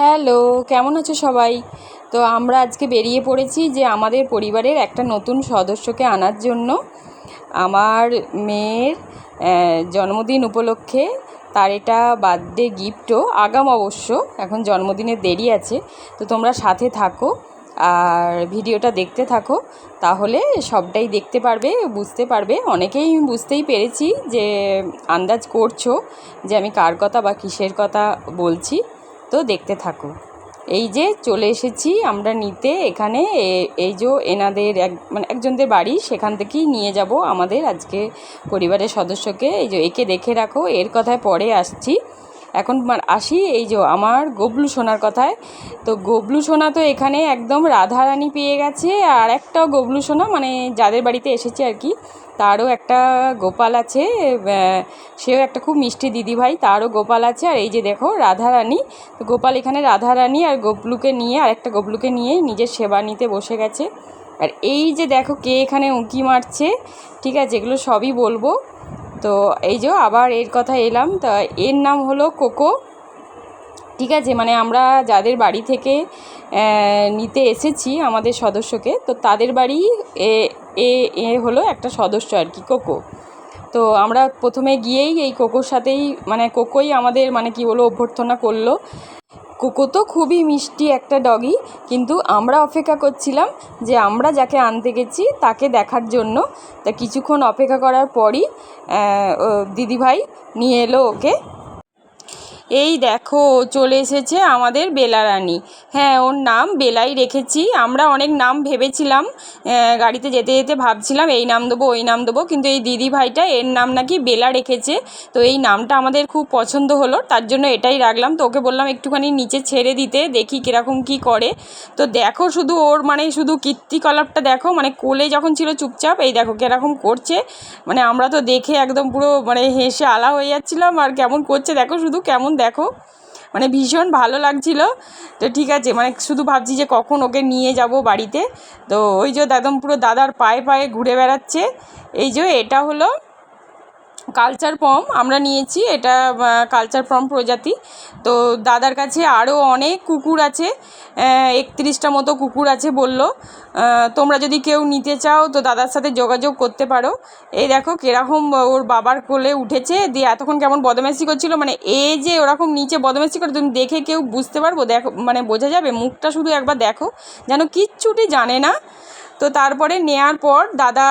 Hello, কেমন আছো সবাই? তো আমরা আজকে বেরিয়ে পড়েছি যে আমাদের পরিবারের একটা নতুন সদস্যকে আনার জন্য। আমার মেয়ের জন্মদিন উপলক্ষে তার এটা বার্থডে গিফটও আগাম অবশ্য, এখন জন্মদিনের দেরি আছে। তো তোমরা সাথে থাকো আর ভিডিওটা দেখতে থাকো, তাহলে সবটাই দেখতে পারবে, বুঝতে পারবে। অনেকেই বুঝতেই পেরেছি যে আন্দাজ করছ যে আমি কার কথা বা কিসের কথা বলছি। তো দেখতে থাকো। এই যে চলে এসেছি আমরা নিতে, এখানে এই যে এনাদের এক মানে একজনদের বাড়ি, সেখান থেকেই নিয়ে যাব আমাদের আজকে পরিবারের সদস্যকে। এই যে একে দেখে রাখো, এর কথায় পরে আসছি। এখন আসি, এই যে আমার গবলু সোনার কথায়। তো গবলু সোনা তো এখানে একদম রাধারানী পেয়ে গেছে, আর একটাও গবলু সোনা মানে যাদের বাড়িতে এসেছে আর কি। তারও একটা গোপাল আছে সেও একটা খুব মিষ্টি দিদিভাই, তারও গোপাল আছে। আর এই যে দেখো, রাধারানী, তো গোপাল এখানে রাধারানী আর গোপলুকে নিয়ে, আর একটা গোপলুকে নিয়ে নিজের সেবা নিতে বসে গেছে। আর এই যে দেখো, কে এখানে উঁকি মারছে, ঠিক আছে, এগুলো সবই বলব। তো এই যে আবার এর কথা এলাম, তা এর নাম হলো কোকো। ঠিক আছে মানে আমরা যাদের বাড়ি থেকে নিতে এসেছি আমাদের সদস্যকে, তো তাদের বাড়ি এ এ এ হলো একটা সদস্য আর কি, কোকো। তো আমরা প্রথমে গিয়েই এই কোকোর সাথেই মানে কোকোই আমাদের মানে কি বলব, অভ্যর্থনা করল। কোকো তো খুবই মিষ্টি একটা ডগি, কিন্তু আমরা অপেক্ষা করছিলাম যে আমরা যাকে আনতে গেছি তাকে দেখার জন্য। তা কিছুক্ষণ অপেক্ষা করার পরই দিদিভাই নিয়ে এলো ওকে। এই দেখো, চলে এসেছে আমাদের বেলারানী। হ্যাঁ ওর নাম বেলাই রেখেছি। আমরা অনেক নাম ভেবেছিলাম গাড়িতে যেতে যেতে ভাবছিলাম, এই নাম দেবো, ওই নাম দেবো, কিন্তু এই দিদি ভাইটা এর নাম নাকি বেলা রেখেছে। তো এই নামটা আমাদের খুব পছন্দ হলো, তার জন্য এটাই রাখলাম। তো ওকে বললাম একটুখানি নিচে ছেড়ে দিতে, দেখি কীরকম কী করে। তো দেখো শুধু ওর মানে শুধু কীর্তিকলাপটা দেখো মানে কোলে যখন ছিল চুপচাপ, এই দেখো কীরকম করছে। মানে আমরা তো দেখে একদম পুরো মানে হেসে আলা হয়ে যাচ্ছিলাম, আর কেমন করছে, দেখো শুধু কেমন দেখো। মানে ভীষণ ভালো লাগছিল। তো ঠিক আছে মানে শুধু ভাবছি যে কখন ওকে নিয়ে যাব বাড়িতে। তো ওই যে একদম পুরো দাদার পায়ে পায়ে ঘুরে বেড়াচ্ছে। এই যে এটা হলো কালচার পম আমরা নিয়েছি, এটা কালচার পম প্রজাতি। তো দাদার কাছে আরও অনেক কুকুর আছে একত্রিশটা মতো কুকুর আছে বলল। তোমরা যদি কেউ নিতে চাও তো দাদার সাথে যোগাযোগ করতে পারো। এই দেখো কীরকম ওর বাবার কোলে উঠেছে, দিয়ে এতক্ষণ কেমন বদমাইশি করছিল মানে এ যে ওরকম নিচে বদমাইশি করে, তুমি দেখে কেউ বুঝতে পারব? দেখো মানে বোঝা যাবে, মুখটা শুধু একবার দেখো। যেন কিচ্ছুটি জানে না। তো তারপরে নেয়ার পর দাদা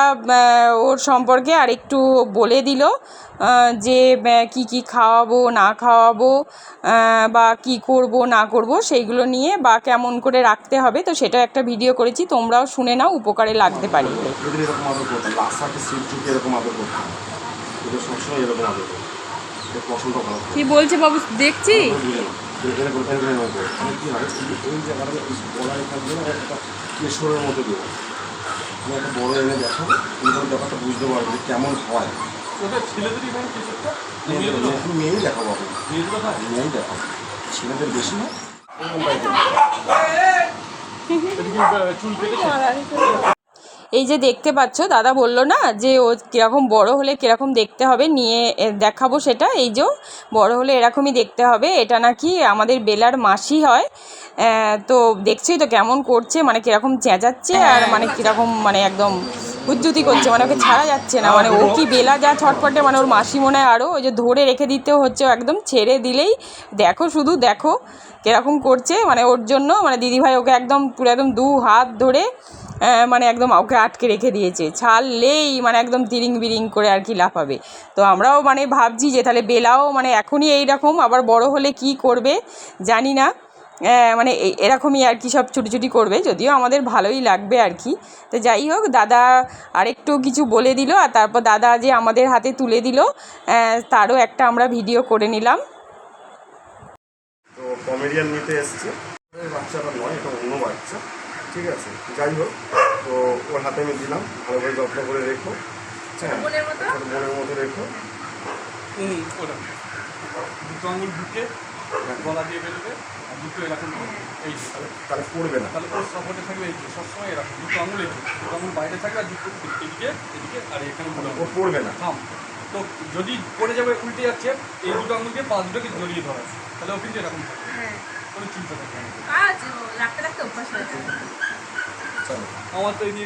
ওর সম্পর্কে আর একটু বলে দিল যে কি কি খাওয়াবো না খাওয়াবো বা কি করব না করব সেইগুলো নিয়ে বা কেমন করে রাখতে হবে তো সেটা একটা ভিডিও করেছি তোমরাও শুনে নাও উপকারে লাগতে পারে কি বলছে বাবু দেখছি হয় এই জায়গাটা না একটা কেশরের মতো দেবো আমি একটা বড় এনে দেখো এরকম ব্যাপারটা বুঝতে পারবে যে কেমন হয়। ওটা মানে কিছুটা মেয়েই দেখাবো আপনি মেয়েই দেখাবো। ছেলেদের বেশি না। চুল এই যে দেখতে পাচ্ছ দাদা বলল না যে ও কীরকম বড় হলে কীরকম দেখতে হবে নিয়ে দেখাবো সেটা। এই যে বড় হলে এরকমই দেখতে হবে এটা নাকি আমাদের বেলার মাসি হয়। তো দেখছোই তো কেমন করছে মানে কীরকম চেঁচাচ্ছে আর মানে কীরকম মানে একদম উজ্জুতি করছে মানে ওকে ছাড়া যাচ্ছে না। মানে ও কি বেলা যা ছটপটে মানে ওর মাসি মনে হয় আরও ওই যে ধরে রেখে দিতেও হচ্ছে একদম ছেড়ে দিলেই দেখো শুধু দেখো কীরকম করছে মানে ওর জন্য মানে দিদিভাই ওকে একদম পুরো একদম দু হাত ধরে মানে একদম ওকে আটকে রেখে দিয়েছে। ছাড়লেই মানে একদম তিরিং বিরিং করে আর কি লাফাবে। তো আমরাও মানে ভাবছি যে তাহলে বেলাও মানে এখনই এই রকম আবার বড় হলে কি করবে জানি না। মানে এরকমই আর কি সব ছুটি করবে, যদিও আমাদের ভালোই লাগবে আর কি। তো যাই হোক, দাদা আরেকটু কিছু বলে দিল, আর তারপর দাদা যে আমাদের হাতে তুলে দিল তারও একটা আমরা ভিডিও করে নিলাম। তো কমেডিয়ান নিতে এসছে। বাচ্চাটা নয়, এটা অন্য বাচ্চা। ঠিক আছে যাই হোক তো ওর হাতে আমি দিলাম ভালোভাবে যত্ন করে রেখো। হ্যাঁ মনের মতো? রেখো। দুটো আঙুল ঢুকে গলা দিয়ে বেরোবে আর দুটো এরকম এই তাহলে পড়বে না। তাহলে সাপোর্টে থাকবে এই সবসময় এরকম। দুটো আঙুল এই দুটো আঙুল বাইরে থাকবে আর দুটো এদিকে এদিকে আর এখানে মনে ও পড়বে না। থাম। তো যদি পড়ে যাবে উল্টে যাচ্ছে এই দুটো আঙুলকে পা দুটোকে জড়িয়ে ধরা। তাহলে ও কিন্তু এরকম থাকে হ্যাঁ। কোনো চিন্তা থাকবে না। রাখতে রাখতে অভ্যাস হয়ে যায় আমার তো এই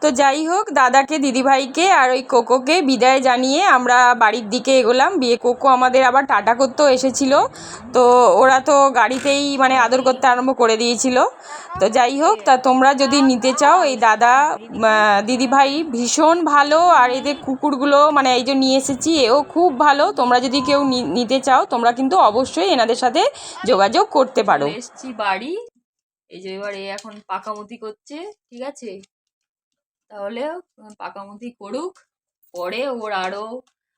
তো যাই হোক দাদাকে দিদিভাইকে আর ওই কোকোকে বিদায় জানিয়ে আমরা বাড়ির দিকে এগোলাম। বিয়ে কোকো আমাদের আবার টাটা করতেও এসেছিল। তো ওরা তো গাড়িতেই মানে আদর করতে আরম্ভ করে দিয়েছিল। তো যাই হোক তা তোমরা যদি নিতে চাও এই দাদা দিদিভাই ভীষণ ভালো। আর এদের কুকুরগুলো মানে এই যে নিয়ে এসেছি এও খুব ভালো। তোমরা যদি কেউ নি- নিতে চাও তোমরা কিন্তু অবশ্যই এনাদের সাথে যোগাযোগ করতে পারো। এসছি বাড়ি। এই যে এবার এ এখন পাকামুতি করছে ঠিক আছে? তাহলে পাকামুতি করুক পরে ওর আরও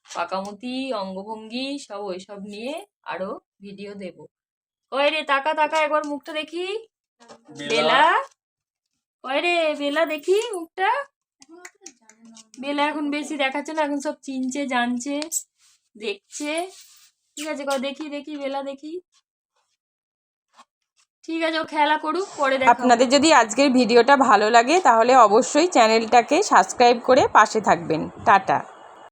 পাকামুতি অঙ্গভঙ্গি সব ওইসব নিয়ে আরও ভিডিও দেব। কয় রে তাকা তাকা একবার মুখটা দেখি। বেলা। কয় রে বেলা দেখি মুখটা। বেলা এখন বেশি দেখাচ্ছে না এখন সব চিনছে জানছে দেখছে। ঠিক আছে কয় দেখি দেখি বেলা দেখি। ঠিক আছে, ও খেলা করুক, পরে আপনাদের যদি আজকের ভিডিওটা ভালো লাগে, তাহলে অবশ্যই চ্যানেলটাকে সাবস্ক্রাইব করে পাশে থাকবেন। টাটা।